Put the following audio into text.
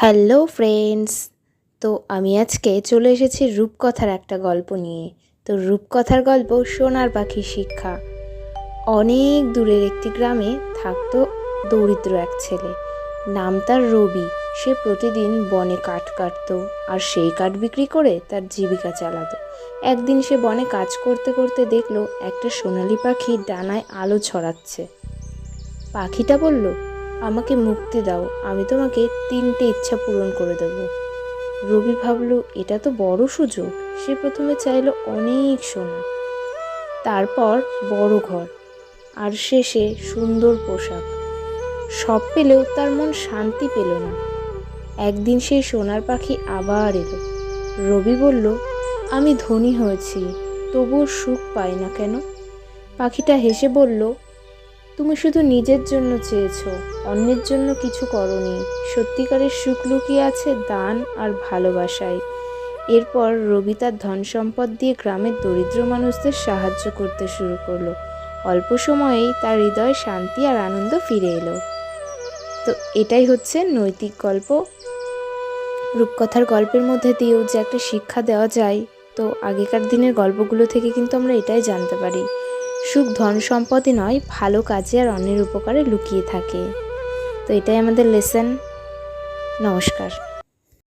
Hello friends. তো আমি আজকে চলে এসেছি রূপকথার একটা গল্প নিয়ে। তো রূপকথার গল্প সোনার পাখি শিক্ষা। অনেক দূরের একটি গ্রামে থাকতো দরিদ্র এক ছেলে। নাম তার রবি। সে প্রতিদিন বনে কাঠ কাটতো আর সেই কাঠ বিক্রি করে তার জীবিকা চালাতো। একদিন সে বনে কাজ করতে করতে দেখল একটা সোনালি পাখি ডানায় আলো ছড়াচ্ছে। পাখিটা বলল আমাকে মুক্তি দাও, আমি তোমাকে তিনটে ইচ্ছা পূরণ করে দেব। রবি ভাবলো, এটা তো বড় সুযোগ, সে প্রথমে চাইলো অনেক সোনা। তারপর বড় ঘর, আর শেষে সুন্দর পোশাক। সব পেলেও তার মন শান্তি পেল না। একদিন সেই সোনার পাখি আবার এলো। রবি বলল, আমি ধনী হয়েছি, তবুও সুখ পাই না কেন? পাখিটা হেসে বলল তুমি শুধু নিজের জন্য চেয়েছ, অন্যের জন্য কিছু করনি। সত্যিকারের সুখ লুকিয়ে আছে দান আর ভালোবাসায়। এরপর রবি তার ধন সম্পদ দিয়ে গ্রামের দরিদ্র মানুষদের সাহায্য করতে শুরু করল। অল্প সময়েই তার হৃদয়ে শান্তি আর আনন্দ ফিরে এলো। তো এটাই হচ্ছে নৈতিক গল্প। রূপকথার গল্পের মধ্যে দিয়েও যে একটা শিক্ষা দেওয়া যায়, তো আগেকার দিনের গল্পগুলো থেকে কিন্তু আমরা এটাই জানতে পারি। সুখ ধন সম্পদে নয়, ভালো কাজে আর অন্যের উপকারে লুকিয়ে থাকে। তো এটাই আমাদের লেসেন নমস্কার।